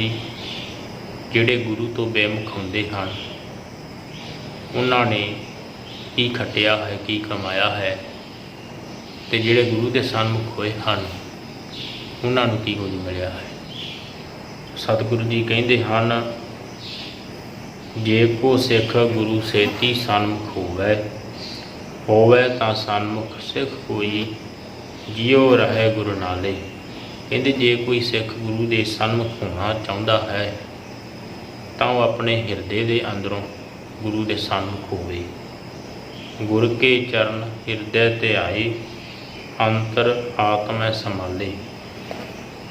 ਜੀ ਜਿਹੜੇ ਗੁਰੂ ਤੋਂ ਬੇਮੁਖ ਹੁੰਦੇ ਹਨ, ਉਹਨਾਂ ਨੇ ਕੀ ਖੱਟਿਆ ਹੈ, ਕੀ ਕਮਾਇਆ ਹੈ ਤੇ ਜਿਹੜੇ ਗੁਰੂ ਦੇ ਸਨਮੁਖ ਹੋਏ ਹਨ, ਉਹਨਾਂ ਨੂੰ ਕੀ ਕੁਝ ਮਿਲਿਆ ਹੈ? ਸਤਿਗੁਰੂ ਜੀ ਕਹਿੰਦੇ ਹਨ, ਜੇ ਕੋ ਸਿੱਖ ਗੁਰੂ ਸੇਤੀ ਸਨਮੁਖ ਹੋਵੇ ਹੋਵੇ ਤਾਂ ਸਨਮੁਖ ਸਿੱਖ ਕੋਈ ਜਿਉ ਰਹੇ ਗੁਰੂ ਨਾਲੇ। ਕਹਿੰਦੇ ਜੇ ਕੋਈ ਸਿੱਖ ਗੁਰੂ ਦੇ ਸਨਮੁਖ ਹੋਣਾ ਚਾਹੁੰਦਾ ਹੈ, ਤਾਂ ਉਹ ਆਪਣੇ ਹਿਰਦੇ ਦੇ ਅੰਦਰੋਂ ਗੁਰੂ ਦੇ ਸਨਮੁਖ ਹੋਵੇ। ਗੁਰ ਕੇ ਚਰਨ ਹਿਰਦੇ ਤੇ ਆਏ, ਅੰਤਰ ਆਤਮੈ ਸੰਭਾਲੇ।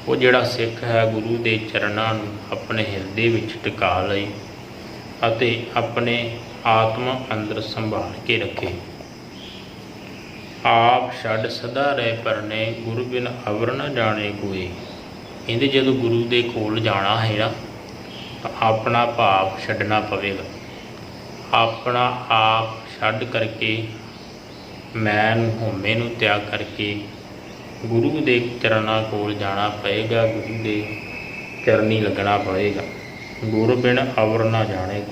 ਉਹ ਜਿਹੜਾ ਸਿੱਖ ਹੈ, ਗੁਰੂ ਦੇ ਚਰਨਾਂ ਨੂੰ ਆਪਣੇ ਹਿਰਦੇ ਵਿੱਚ ਟਿਕਾ ਲਈ ਅਤੇ ਆਪਣੇ ਆਤਮਾ ਅੰਦਰ ਸੰਭਾਲ ਕੇ ਰੱਖੇ। ਆਪ ਛੱਡ ਸਦਾ ਰਹਿ ਪਰਨੇ, ਗੁਰੂ ਬਿਨ ਅਵਰ ਨ ਜਾਣੇ ਕੋਈ। ਕਹਿੰਦੇ ਜਦੋਂ ਗੁਰੂ ਦੇ ਕੋਲ ਜਾਣਾ ਹੈ ਨਾ, ਤਾਂ ਆਪਣਾ ਭਾਵ ਛੱਡਣਾ ਪਵੇਗਾ। ਆਪਣਾ ਆਪ ਛੱਡ ਕਰਕੇ, ਮੈਂ ਨੂੰ, ਹਉਮੈ ਨੂੰ ਤਿਆਗ ਕਰਕੇ ਗੁਰੂ ਦੇ ਚਰਨਾਂ ਕੋਲ ਜਾਣਾ ਪਏਗਾ, ਗੁਰੂ ਦੇ ਚਰਨੀ ਲੱਗਣਾ ਪਵੇਗਾ। ਗੁਰੂ ਬਿਨ ਅਵਰ ਨਾ ਜਾਣੇ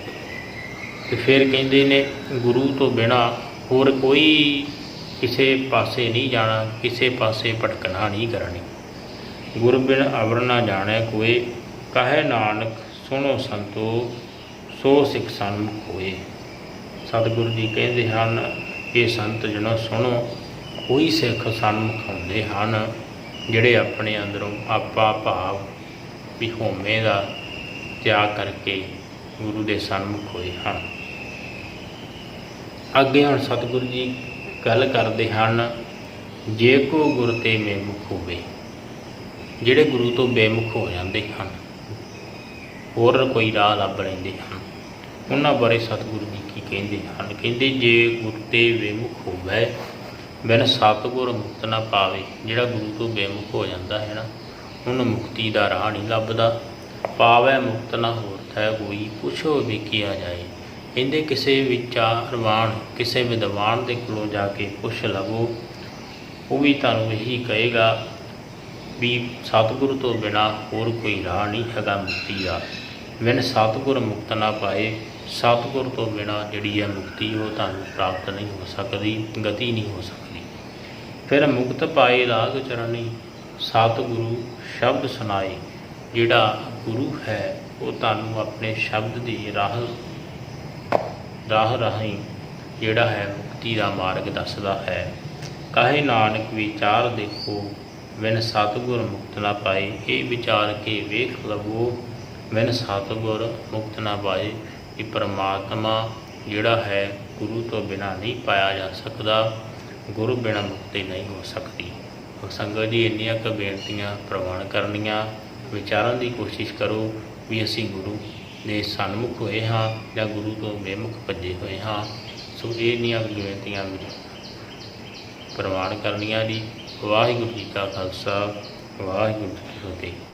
ਤੇ ਫਿਰ ਕਹਿੰਦੇ ਨੇ, ਗੁਰੂ ਤੋਂ ਬਿਨਾ ਹੋਰ ਕੋਈ ਕਿਸੇ ਪਾਸੇ ਨਹੀਂ ਜਾਣਾ, ਕਿਸੇ ਪਾਸੇ ਭਟਕਣਾ ਨਹੀਂ ਕਰਨੀ। ਗੁਰ ਬਿਨ ਅਵਰ ਨਾ ਜਾਣੈ ਕੋਏ, ਕਹੇ ਨਾਨਕ, ਸੁਣੋ ਸੰਤੋ, ਸੋ ਸਿੱਖ ਸਨਮੁਖ ਹੋਏ ਸਤਿਗੁਰੂ ਜੀ ਕਹਿੰਦੇ ਹਨ ਕਿ ਸੰਤ ਜਨੋ ਸੁਣੋ, ਕੋਈ ਸਿੱਖ ਸਨਮੁਖ ਹੁੰਦੇ ਹਨ, ਜਿਹੜੇ ਆਪਣੇ ਅੰਦਰੋਂ ਆਪਾ ਭਾਵ ਵੀ ਹਉਮੈ ਦਾ ਤਿਆਗ ਕਰਕੇ ਗੁਰੂ ਦੇ ਸਨਮੁਖ ਹੋਏ ਹਨ। ਅੱਗੇ ਹੁਣ ਸਤਿਗੁਰੂ ਜੀ ਗੱਲ ਕਰਦੇ ਹਨ, ਜੇ ਕੋ ਗੁਰ ਤੇ ਬੇਮੁਖ ਹੋਵੇ, ਜਿਹੜੇ ਗੁਰੂ ਤੋਂ ਬੇਮੁਖ ਹੋ ਜਾਂਦੇ ਹਨ, ਹੋਰ ਕੋਈ ਰਾਹ ਲੱਭ ਲੈਂਦੇ ਹਨ। ਉਹਨਾਂ ਬਾਰੇ ਸਤਿਗੁਰੂ ਜੀ ਕੀ ਕਹਿੰਦੇ ਹਨ? ਕਹਿੰਦੇ, ਜੇ ਗੁਰ ਤੇ ਬੇਮੁਖ ਹੋਵੇ, ਬਿਨ ਸਤਿਗੁਰ ਮੁਕਤ ਨਾ ਪਾਵੇ, ਜਿਹੜਾ ਗੁਰੂ ਤੋਂ ਬੇਮੁਖ ਹੋ ਜਾਂਦਾ ਹੈ ਨਾ, ਉਹਨੂੰ ਮੁਕਤੀ ਦਾ ਰਾਹ ਨਹੀਂ ਲੱਭਦਾ। ਪਾਵੇ ਮੁਕਤ ਨਾ ਹੋਰ ਥੈ ਕੋਈ, ਪੁੱਛੋ ਵੀ ਕੀਆ ਜਾਏ। ਇਹਦੇ ਕਿਸੇ ਵਿਚਾਰਵਾਨ ਕਿਸੇ ਵਿਦਵਾਨ ਦੇ ਕੋਲੋਂ ਜਾ ਕੇ ਪੁੱਛ ਲਵੋ, ਉਹ ਵੀ ਤੁਹਾਨੂੰ ਇਹੀ ਕਹੇਗਾ ਵੀ ਸਤਿਗੁਰੂ ਤੋਂ ਬਿਨਾ ਹੋਰ ਕੋਈ ਰਾਹ ਨਹੀਂ ਹੈਗਾ ਮੁਕਤੀ ਦਾ। ਬਿਨ ਸਤਿਗੁਰ ਮੁਕਤ ਨਾ ਪਾਏ, ਸਤਿਗੁਰ ਤੋਂ ਬਿਨਾ ਜਿਹੜੀ ਹੈ ਮੁਕਤੀ, ਉਹ ਤੁਹਾਨੂੰ ਪ੍ਰਾਪਤ ਨਹੀਂ ਹੋ ਸਕਦੀ, ਗਤੀ ਨਹੀਂ ਹੋ ਸਕਦੀ। ਫਿਰ ਮੁਕਤ ਪਾਏ ਰਾਗ ਚਰਣੀ, ਸਤਿਗੁਰੂ ਸ਼ਬਦ ਸੁਣਾਏ, ਜਿਹੜਾ ਗੁਰੂ ਹੈ, ਉਹ ਤੁਹਾਨੂੰ ਆਪਣੇ ਸ਼ਬਦ ਦੀ ਰਾਹ ਰਾਹ ਰਾਹੀਂ ਜਿਹੜਾ ਹੈ ਮੁਕਤੀ ਦਾ ਮਾਰਗ ਦੱਸਦਾ ਹੈ। ਕਾਹੇ ਨਾਨਕ ਵਿਚਾਰ ਦੇਖੋ, ਬਿਨ ਸਤਿਗੁਰ ਮੁਕਤ ਨਾ ਪਾਏ। ਇਹ ਵਿਚਾਰ ਕੇ ਵੇਖ ਲਵੋ, ਬਿਨ ਸਤਿਗੁਰ ਮੁਕਤ ਨਾ ਪਾਏ ਕਿ ਪਰਮਾਤਮਾ ਜਿਹੜਾ ਹੈ ਗੁਰੂ ਤੋਂ ਬਿਨਾ ਨਹੀਂ ਪਾਇਆ ਜਾ ਸਕਦਾ, ਗੁਰੂ ਬਿਨਾ ਮੁਕਤੀ ਨਹੀਂ ਹੋ ਸਕਦੀ। ਸੰਗਤ ਜੀ, ਇੰਨੀਆਂ ਕੁ ਬੇਨਤੀਆਂ ਪ੍ਰਵਾਨ ਕਰਨੀਆਂ। ਵਿਚਾਰਨ ਦੀ ਕੋਸ਼ਿਸ਼ ਕਰੋ ਵੀ ਅਸੀਂ ਗੁਰੂ ਦੇ ਸਨਮੁਖ ਹੋਏ ਹਾਂ ਜਾਂ ਗੁਰੂ ਤੋਂ ਬੇਮੁਖ ਭੱਜੇ ਹੋਏ ਹਾਂ, ਸੋ ਇਹ ਇੰਨੀਆਂ ਕੁ ਬੇਨਤੀਆਂ ਪ੍ਰਵਾਨ ਕਰਨੀਆਂ ਜੀ। ਵਾਹਿਗੁਰੂ ਜੀ ਕਾ ਖਾਲਸਾ, ਵਾਹਿਗੁਰੂ ਜੀ ਕੀ ਫਤਿਹ।